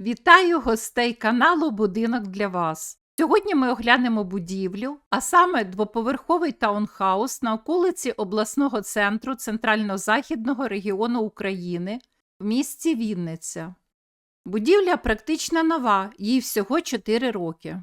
Вітаю гостей каналу Будинок для вас. Сьогодні ми оглянемо будівлю, а саме двоповерховий таунхаус на околиці обласного центру Центрально-Західного регіону України в місті Вінниця. Будівля практично нова, їй всього 4 роки.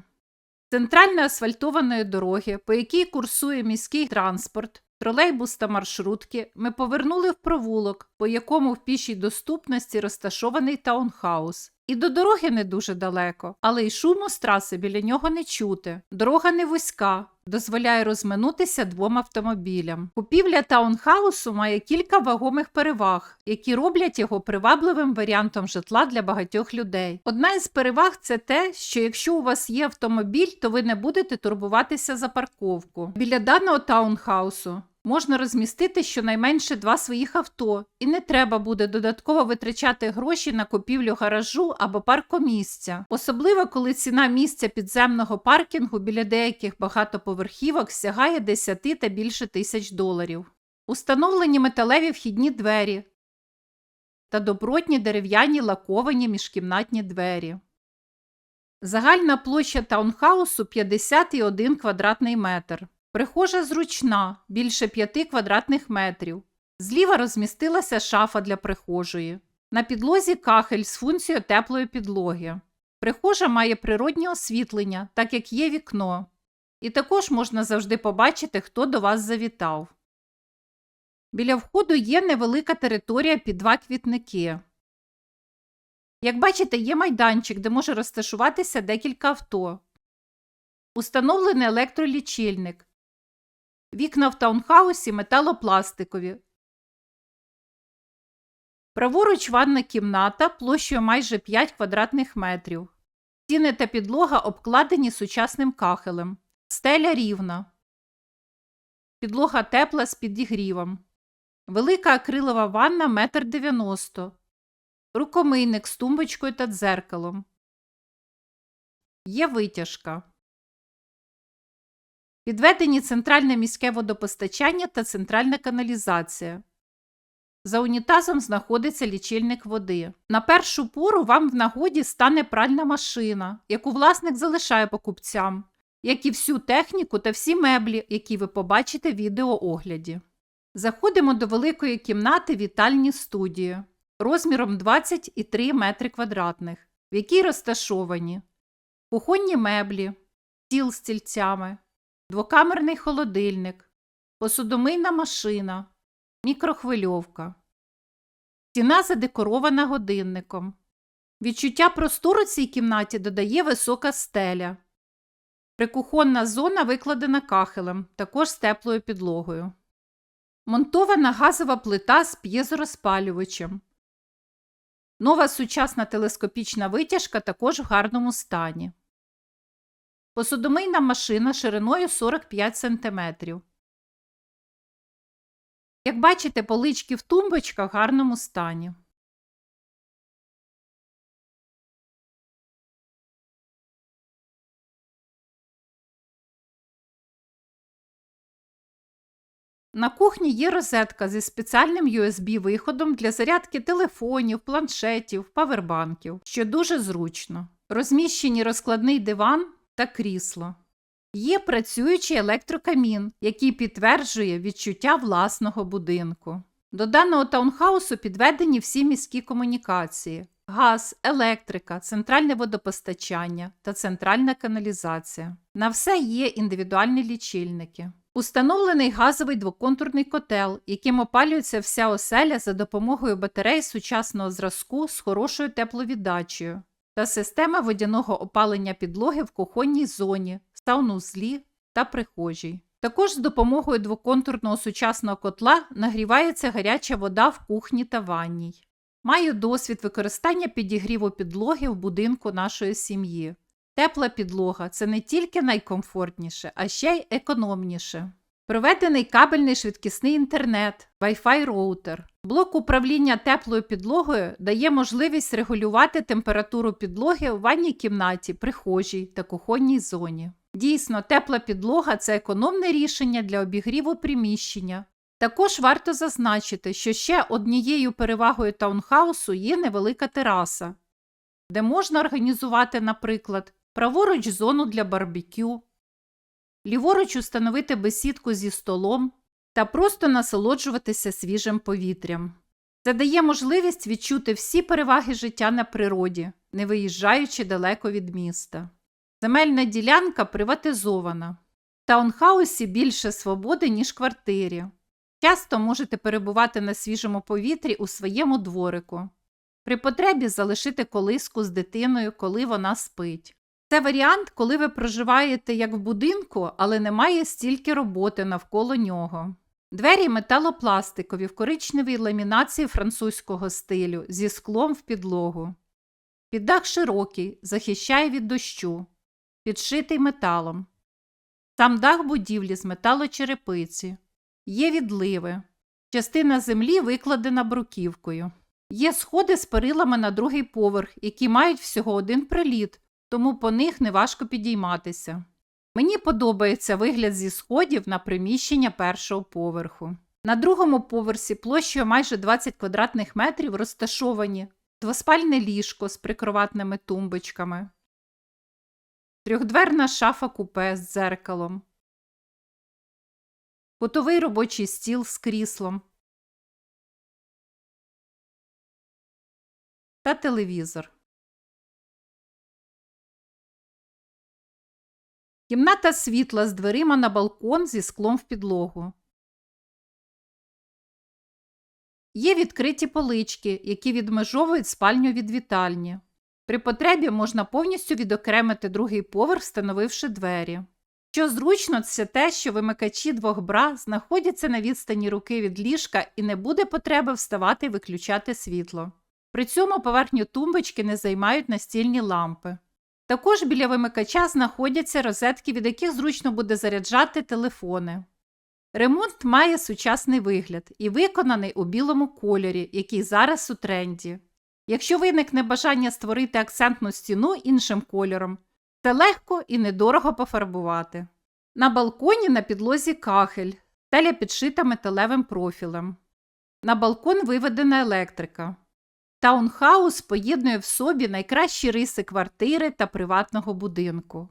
Центральної асфальтованої дороги, по якій курсує міський транспорт, тролейбус та маршрутки, ми повернули в провулок, по якому в пішій доступності розташований таунхаус. І до дороги не дуже далеко, але й шуму з траси біля нього не чути. Дорога не вузька, дозволяє розминутися двом автомобілям. Купівля таунхаусу має кілька вагомих переваг, які роблять його привабливим варіантом житла для багатьох людей. Одна із переваг це те, що якщо у вас є автомобіль, то ви не будете турбуватися за парковку. Біля даного таунхаусу можна розмістити щонайменше два своїх авто, і не треба буде додатково витрачати гроші на купівлю гаражу або паркомісця, особливо коли ціна місця підземного паркінгу біля деяких багатоповерхівок сягає 10 та більше тисяч доларів. Установлені металеві вхідні двері та добротні дерев'яні лаковані міжкімнатні двері. Загальна площа таунхаусу 51 квадратний метр. Прихожа зручна, більше 5 квадратних метрів. Зліва розмістилася шафа для прихожої. На підлозі кахель з функцією теплої підлоги. Прихожа має природнє освітлення, так як є вікно. І також можна завжди побачити, хто до вас завітав. Біля входу є невелика територія під два квітники. Як бачите, є майданчик, де може розташуватися декілька авто. Установлений електролічильник. Вікна в таунхаусі металопластикові. Праворуч ванна кімната площею майже 5 квадратних метрів. Стіни та підлога обкладені сучасним кахелем. Стеля рівна. Підлога тепла з підігрівом. Велика акрилова ванна 1,90 м. Рукомийник з тумбочкою та дзеркалом. Є витяжка. Підведені центральне міське водопостачання та центральна каналізація. За унітазом знаходиться лічильник води. На першу пору вам в нагоді стане пральна машина, яку власник залишає покупцям, як і всю техніку та всі меблі, які ви побачите в відеоогляді. Заходимо до великої кімнати вітальні студії розміром 23 метри квадратних, в якій розташовані кухонні меблі, стіл з стільцями, двокамерний холодильник, посудомийна машина, мікрохвильовка. Стіна задекорована годинником. Відчуття простору цій кімнаті додає висока стеля. Прикухонна зона викладена кахелем, також з теплою підлогою. Монтована газова плита з п'єзорозпалювачем. Нова сучасна телескопічна витяжка також в гарному стані. Посудомийна машина шириною 45 см. Як бачите, полички в тумбочках в гарному стані. На кухні є розетка зі спеціальним USB-виходом для зарядки телефонів, планшетів, павербанків, що дуже зручно. Розміщені розкладний диван та крісло. Є працюючий електрокамін, який підтверджує відчуття власного будинку. До даного таунхаусу підведені всі міські комунікації: газ, електрика, центральне водопостачання та центральна каналізація. На все є індивідуальні лічильники. Установлений газовий двоконтурний котел, яким опалюється вся оселя за допомогою батарей сучасного зразку з хорошою тепловіддачею та система водяного опалення підлоги в кухонній зоні, саунузлі та прихожій. Також з допомогою двоконтурного сучасного котла нагрівається гаряча вода в кухні та ванній. Маю досвід використання підігріву підлоги в будинку нашої сім'ї. Тепла підлога це не тільки найкомфортніше, а ще й економніше. Проведений кабельний швидкісний інтернет, Wi-Fi роутер. Блок управління теплою підлогою дає можливість регулювати температуру підлоги у ванній кімнаті, прихожій та кухонній зоні. Дійсно, тепла підлога це економне рішення для обігріву приміщення. Також варто зазначити, що ще однією перевагою таунхаусу є невелика тераса, де можна організувати, наприклад, праворуч зону для барбекю, ліворуч установити бесідку зі столом та просто насолоджуватися свіжим повітрям. Це дає можливість відчути всі переваги життя на природі, не виїжджаючи далеко від міста. Земельна ділянка приватизована. В таунхаусі більше свободи, ніж квартирі. Часто можете перебувати на свіжому повітрі у своєму дворику. При потребі залишити колиску з дитиною, коли вона спить. Це варіант, коли ви проживаєте як в будинку, але немає стільки роботи навколо нього. Двері металопластикові в коричневій ламінації французького стилю зі склом в підлогу. Піддах широкий, захищає від дощу, підшитий металом. Сам дах будівлі з металочерепиці. Є відливи. Частина землі викладена бруківкою. Є сходи з перилами на другий поверх, які мають всього один приліт, тому по них неважко підійматися. Мені подобається вигляд зі сходів на приміщення першого поверху. На другому поверсі площею майже 20 квадратних метрів розташовані двоспальне ліжко з прикроватними тумбочками, трьохдверна шафа купе з дзеркалом, кутовий робочий стіл з кріслом та телевізор. Кімната світла з дверима на балкон зі склом в підлогу. Є відкриті полички, які відмежовують спальню від вітальні. При потребі можна повністю відокремити другий поверх, встановивши двері. Що зручно, це те, що вимикачі двох бра знаходяться на відстані руки від ліжка і не буде потреби вставати і виключати світло. При цьому поверхню тумбочки не займають настільні лампи. Також біля вимикача знаходяться розетки, від яких зручно буде заряджати телефони. Ремонт має сучасний вигляд і виконаний у білому кольорі, який зараз у тренді. Якщо виникне бажання створити акцентну стіну іншим кольором, це легко і недорого пофарбувати. На балконі на підлозі кахель, теля підшита металевим профілем. На балкон виведена електрика. Таунхаус поєднує в собі найкращі риси квартири та приватного будинку.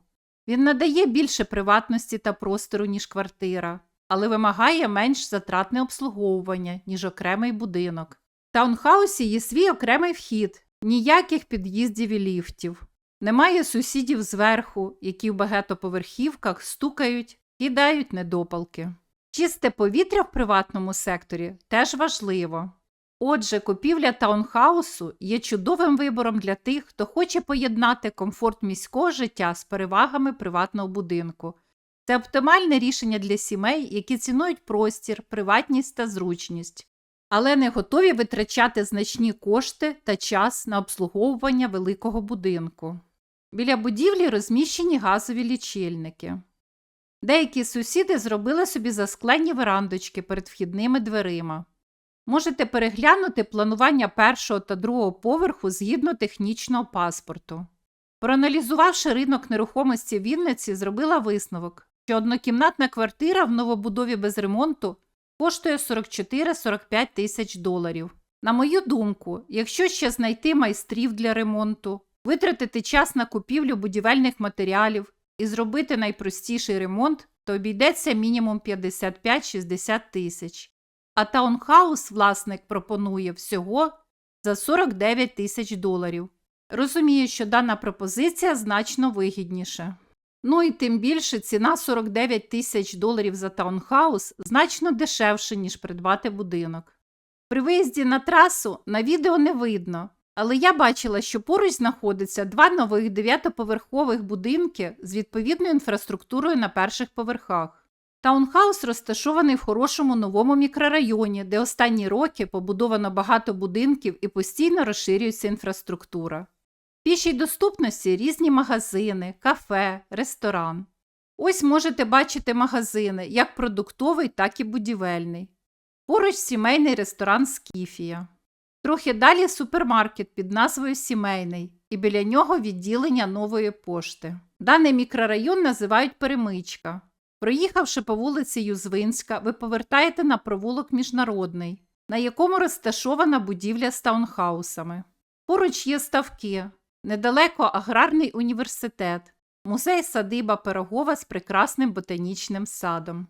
Він надає більше приватності та простору, ніж квартира, але вимагає менш затратне обслуговування, ніж окремий будинок. В таунхаусі є свій окремий вхід, ніяких під'їздів і ліфтів. Немає сусідів зверху, які в багатоповерхівках стукають, кидають недопалки. Чисте повітря в приватному секторі теж важливо. Отже, купівля таунхаусу є чудовим вибором для тих, хто хоче поєднати комфорт міського життя з перевагами приватного будинку. Це оптимальне рішення для сімей, які цінують простір, приватність та зручність, але не готові витрачати значні кошти та час на обслуговування великого будинку. Біля будівлі розміщені газові лічильники. Деякі сусіди зробили собі засклені верандочки перед вхідними дверима. Можете переглянути планування першого та другого поверху згідно технічного паспорту. Проаналізувавши ринок нерухомості в Вінниці, зробила висновок, що однокімнатна квартира в новобудові без ремонту коштує 44-45 тисяч доларів. На мою думку, якщо ще знайти майстрів для ремонту, витратити час на купівлю будівельних матеріалів і зробити найпростіший ремонт, то обійдеться мінімум 55-60 тисяч. А таунхаус власник пропонує всього за 49 тисяч доларів. Розумію, що дана пропозиція значно вигідніша. Ну і тим більше ціна 49 тисяч доларів за таунхаус значно дешевше, ніж придбати будинок. При виїзді на трасу на відео не видно, але я бачила, що поруч знаходиться два нових дев'ятоповерхових будинки з відповідною інфраструктурою на перших поверхах. Таунхаус розташований в хорошому новому мікрорайоні, де останні роки побудовано багато будинків і постійно розширюється інфраструктура. В пішій доступності різні магазини, кафе, ресторан. Ось можете бачити магазини як продуктовий, так і будівельний. Поруч сімейний ресторан Скіфія. Трохи далі супермаркет під назвою Сімейний, і біля нього відділення нової пошти. Даний мікрорайон називають Перемичка. Проїхавши по вулиці Юзвинська, ви повертаєте на провулок Міжнародний, на якому розташована будівля з таунхаусами. Поруч є ставки. недалеко аграрний університет, музей садиба Пирогова з прекрасним ботанічним садом.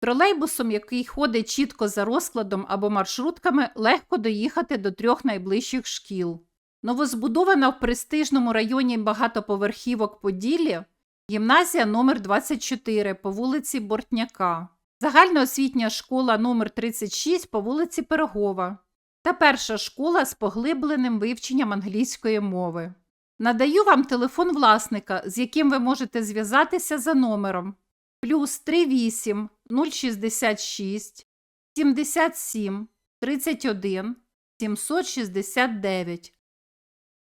Тролейбусом, який ходить чітко за розкладом або маршрутками, легко доїхати до трьох найближчих шкіл. Новозбудована в престижному районі багатоповерхівок Поділлі гімназія номер 24 по вулиці Бортняка, загальноосвітня школа номер 36 по вулиці Пирогова та перша школа з поглибленим вивченням англійської мови. Надаю вам телефон власника, з яким ви можете зв'язатися за номером плюс 38 066 77 31 769.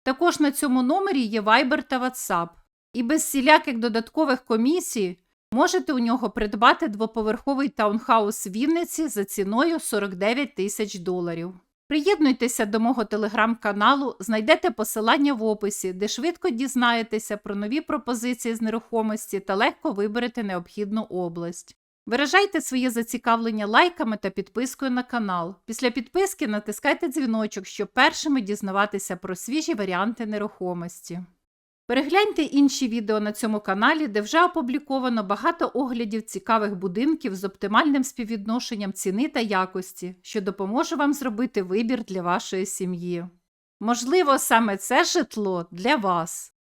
Також на цьому номері є Viber та WhatsApp. І без всіляких додаткових комісій можете у нього придбати двоповерховий таунхаус в Вінниці за ціною 49 тисяч доларів. Приєднуйтеся до мого телеграм-каналу, знайдете посилання в описі, де швидко дізнаєтеся про нові пропозиції з нерухомості та легко виберете необхідну область. Виражайте своє зацікавлення лайками та підпискою на канал. Після підписки натискайте дзвіночок, щоб першими дізнаватися про свіжі варіанти нерухомості. Перегляньте інші відео на цьому каналі, де вже опубліковано багато оглядів цікавих будинків з оптимальним співвідношенням ціни та якості, що допоможе вам зробити вибір для вашої сім'ї. Можливо, саме це житло для вас.